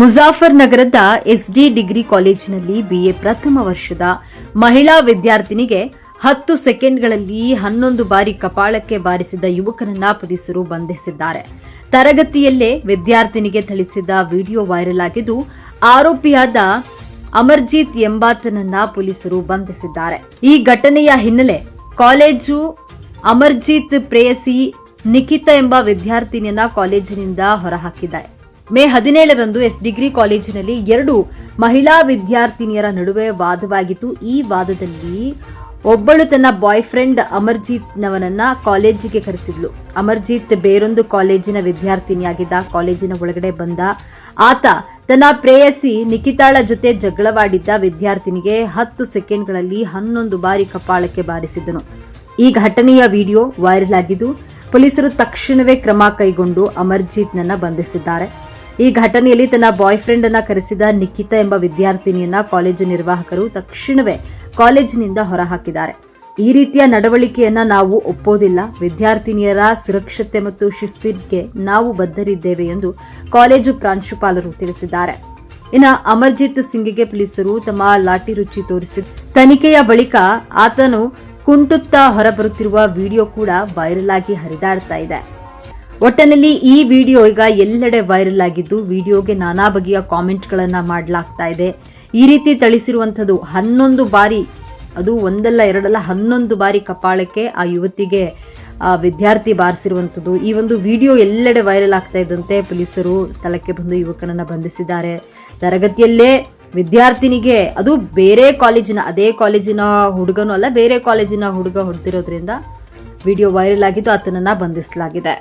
ಮುಜಾಫರ್ ನಗರದ SD degree ಕಾಲೇಜಿನಲ್ಲಿ BA ಪ್ರಥಮ ವರ್ಷದ ಮಹಿಳಾ ವಿದ್ಯಾರ್ಥಿನಿಗೆ ಹತ್ತು ಸೆಕೆಂಡ್ಗಳಲ್ಲಿ ಹನ್ನೊಂದು ಬಾರಿ ಕಪಾಳಕ್ಕೆ ಬಾರಿಸಿದ ಯುವಕನನ್ನ ಪೊಲೀಸರು ಬಂಧಿಸಿದ್ದಾರೆ. ತರಗತಿಯಲ್ಲೇ ವಿದ್ಯಾರ್ಥಿನಿಗೆ ಥಳಿಸಿದ ವಿಡಿಯೋ ವೈರಲ್ ಆಗಿದ್ದು, ಆರೋಪಿಯಾದ ಅಮರ್ಜಿತ್ ಎಂಬಾತನನ್ನ ಪೊಲೀಸರು ಬಂಧಿಸಿದ್ದಾರೆ. ಈ ಘಟನೆಯ ಹಿನ್ನೆಲೆ ಕಾಲೇಜು ಅಮರ್ಜಿತ್ ಪ್ರೇಯಸಿ ನಿಖಿತಾ ಎಂಬ ವಿದ್ಯಾರ್ಥಿನಿಯನ್ನ ಕಾಲೇಜಿನಿಂದ ಹೊರಹಾಕಿದೆ ಮೇ ಹದಿನೇಳರಂದು ಎಸ್ ಡಿಗ್ರಿ ಕಾಲೇಜಿನಲ್ಲಿ ಎರಡು ಮಹಿಳಾ ವಿದ್ಯಾರ್ಥಿನಿಯರ ನಡುವೆ ವಾದವಾಗಿತ್ತು. ಈ ವಾದದಲ್ಲಿ ಒಬ್ಬಳು ತನ್ನ ಬಾಯ್ ಫ್ರೆಂಡ್ ಅಮರ್ಜಿತ್ ನವನನ್ನ ಕಾಲೇಜಿಗೆ ಕರೆಸಿದ್ಲು. ಅಮರ್ಜಿತ್ ಬೇರೊಂದು ಕಾಲೇಜಿನ ವಿದ್ಯಾರ್ಥಿನಿಯಾಗಿದ್ದ. ಕಾಲೇಜಿನ ಒಳಗಡೆ ಬಂದ ಆತ ತನ್ನ ಪ್ರೇಯಸಿ ನಿಖಿತಾಳ ಜೊತೆ ಜಗಳವಾಡಿದ್ದ ವಿದ್ಯಾರ್ಥಿನಿಗೆ ಹತ್ತು ಸೆಕೆಂಡ್ಗಳಲ್ಲಿ ಹನ್ನೊಂದು ಬಾರಿ ಕಪಾಳಕ್ಕೆ ಬಾರಿಸಿದ್ದನು. ಈ ಘಟನೆಯ ವಿಡಿಯೋ ವೈರಲ್ ಆಗಿದ್ದು, ಪೊಲೀಸರು ತಕ್ಷಣವೇ ಕ್ರಮ ಕೈಗೊಂಡು ಅಮರ್ಜಿತ್ನನ್ನ ಬಂಧಿಸಿದ್ದಾರೆ. ಈ ಘಟನೆಯಲ್ಲಿ ತನ್ನ ಬಾಯ್ ಫ್ರೆಂಡ್ ಅನ್ನ ಕರೆಸಿದ ನಿಖಿತಾ ಎಂಬ ವಿದ್ಯಾರ್ಥಿನಿಯನ್ನ ಕಾಲೇಜು ನಿರ್ವಾಹಕರು ತಕ್ಷಣವೇ ಕಾಲೇಜಿನಿಂದ ಹೊರಹಾಕಿದ್ದಾರೆ. ಈ ರೀತಿಯ ನಡವಳಿಕೆಯನ್ನ ನಾವು ಒಪ್ಪೋದಿಲ್ಲ. ವಿದ್ಯಾರ್ಥಿನಿಯರ ಸುರಕ್ಷತೆ ಮತ್ತು ಶಿಸ್ತಿಗೆ ನಾವು ಬದ್ಧರಿದ್ದೇವೆ ಎಂದು ಕಾಲೇಜು ಪ್ರಾಂಶುಪಾಲರು ತಿಳಿಸಿದ್ದಾರೆ. ಇನ್ನು ಅಮರ್ಜಿತ್ ಸಿಂಗ್ಗೆ ಪೊಲೀಸರು ತಮ್ಮ ಲಾಠಿ ರುಚಿ ತೋರಿಸಿ, ತನಿಖೆಯ ಬಳಿಕ ಆತನು ಕುಂಟುತ್ತಾ ಹೊರಬರುತ್ತಿರುವ ವಿಡಿಯೋ ಕೂಡ ವೈರಲ್ ಆಗಿ ಹರಿದಾಡ್ತಾ ಇದೆ. ಒಟ್ಟಿನಲ್ಲಿ ಈ ವಿಡಿಯೋ ಈಗ ಎಲ್ಲೆಡೆ ವೈರಲ್ ಆಗಿದ್ದು ವಿಡಿಯೋಗೆ ನಾನಾ ಬಗೆಯ ಕಾಮೆಂಟ್ಗಳನ್ನು ಮಾಡಲಾಗ್ತಾ ಇದೆ. ಈ ರೀತಿ ಥಳಿಸಿರುವಂಥದ್ದು ಹನ್ನೊಂದು ಬಾರಿ, ಅದು ಒಂದಲ್ಲ ಎರಡಲ್ಲ ಹನ್ನೊಂದು ಬಾರಿ ಕಪಾಳಕ್ಕೆ ಆ ಯುವತಿಗೆ, ಆ ವಿದ್ಯಾರ್ಥಿ ಬಾರಿಸಿರುವಂಥದ್ದು. ಈ ಒಂದು ವಿಡಿಯೋ ಎಲ್ಲೆಡೆ ವೈರಲ್ ಆಗ್ತಾ ಇದ್ದಂತೆ ಪೊಲೀಸರು ಸ್ಥಳಕ್ಕೆ ಬಂದು ಯುವಕನನ್ನು ಬಂಧಿಸಿದ್ದಾರೆ. ತರಗತಿಯಲ್ಲೇ ವಿದ್ಯಾರ್ಥಿನಿಗೆ, ಅದು ಬೇರೆ ಕಾಲೇಜಿನ, ಅದೇ ಕಾಲೇಜಿನ ಹುಡುಗನೂ ಅಲ್ಲ, ಬೇರೆ ಕಾಲೇಜಿನ ಹುಡುಗ ಹೊಡೆದಿರೋದ್ರಿಂದ ವಿಡಿಯೋ ವೈರಲ್ ಆಗಿದ್ದು ಆತನನ್ನು ಬಂಧಿಸಲಾಗಿದೆ.